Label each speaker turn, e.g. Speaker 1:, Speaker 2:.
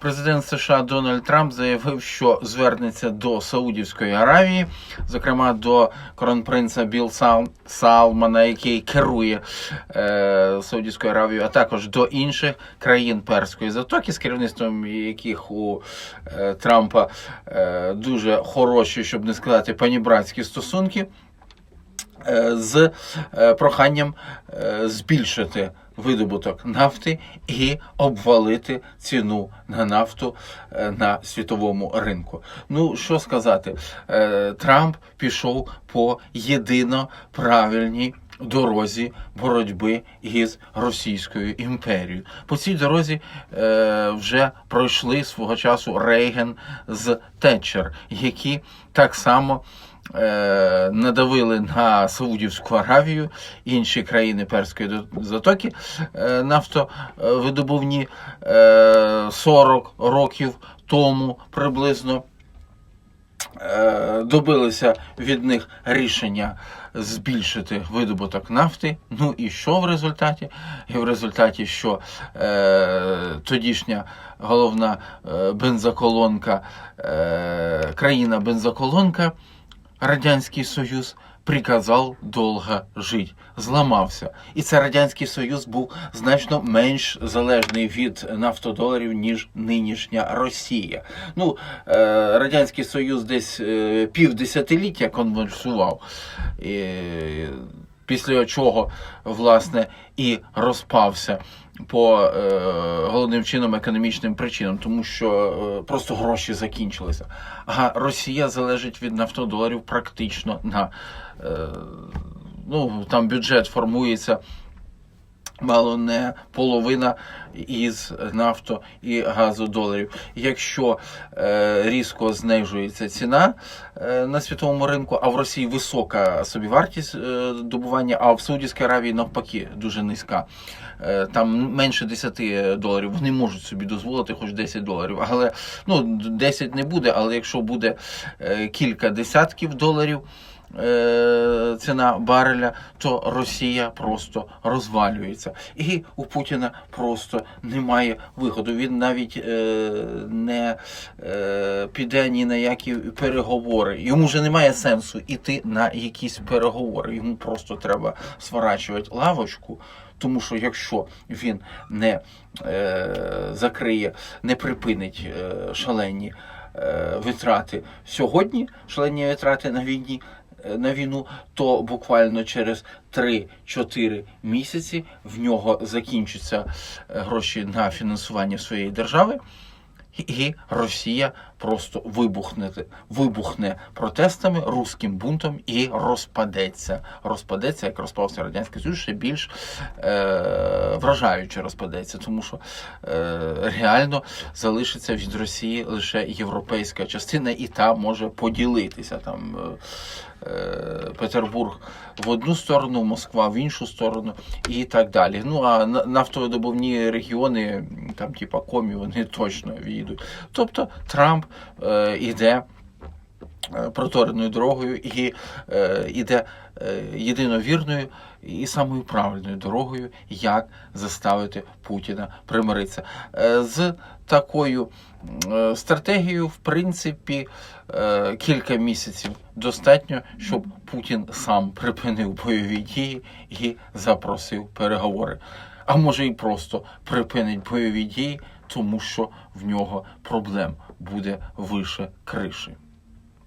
Speaker 1: Президент США Дональд Трамп заявив, що звернеться до Саудівської Аравії, зокрема до кронпринца Біл Сал- Салмана, який керує е, Саудівською Аравією, а також до інших країн Перської затоки, з керівництвом яких у е, Трампа е, дуже хороші, щоб не сказати панібратські стосунки е, з е, проханням е, збільшити видобуток нафти і обвалити ціну на нафту е, на світовому ринку. Ну що сказати, Е, Трамп пішов по єдино правильній дорозі боротьби із Російською імперією. По цій дорозі е, вже пройшли свого часу Рейген з Тетчер, які так само надавили на Саудівську Аравію, інші країни Перської затоки е, нафтовидобувні е, 40 років тому приблизно е, добилися від них рішення збільшити видобуток нафти. Ну і що в результаті? І в результаті, що е, тодішня головна е, бензоколонка, е, країна бензоколонка, Радянський Союз. Приказав довго жити, зламався. І це Радянський Союз був значно менш залежний від нафтодоларів, ніж нинішня Росія. Ну, е, Радянський Союз десь е, півдесятиліття конвульсував. Після чого, власне, і розпався по е, головним чином економічним причинам, тому що е, просто гроші закінчилися. А Росія залежить від нафтодоларів практично на е, ну там бюджет формується. Мало не половина із нафто і газодоларів. Якщо е, різко знижується ціна е, на світовому ринку, а в Росії висока собівартість е, добування, а в Саудівській Аравії навпаки дуже низька. Е, там менше 10 доларів. Вони можуть собі дозволити хоч 10 доларів. Але ну 10 не буде, але якщо буде е, кілька десятків доларів. Е, Ціна бареля, то Росія просто розвалюється, і у Путіна просто немає виходу. Він навіть е, не е, піде ні на які переговори. Йому вже немає сенсу іти на якісь переговори. Йому просто треба сворачувати лавочку. Тому що якщо він не е, закриє, не припинить е, шалені е, витрати сьогодні, шалені витрати на війні. На війну, то буквально через 3-4 місяці в нього закінчаться е, гроші на фінансування своєї держави, і Росія просто вибухне, вибухне протестами, руським бунтом і розпадеться. Розпадеться, як розпався Радянський Союз, ще більш е, вражаюче розпадеться, тому що е, реально залишиться від Росії лише європейська частина, і та може поділитися там. Е, е, Петербург в одну сторону, Москва в іншу сторону і так далі. Ну а на- нафтовидобувні регіони, там, типа комі, вони точно війдуть. Тобто Трамп е, е, протореною дорогою і е, е, єдиновірною і самою правильною дорогою, як заставити Путіна примиритися. Е, з такою е, стратегією, в принципі, е, кілька місяців достатньо, щоб Путін сам припинив бойові дії і запросив переговори. А може і просто припинить бойові дії, тому що в нього проблем буде вище криші.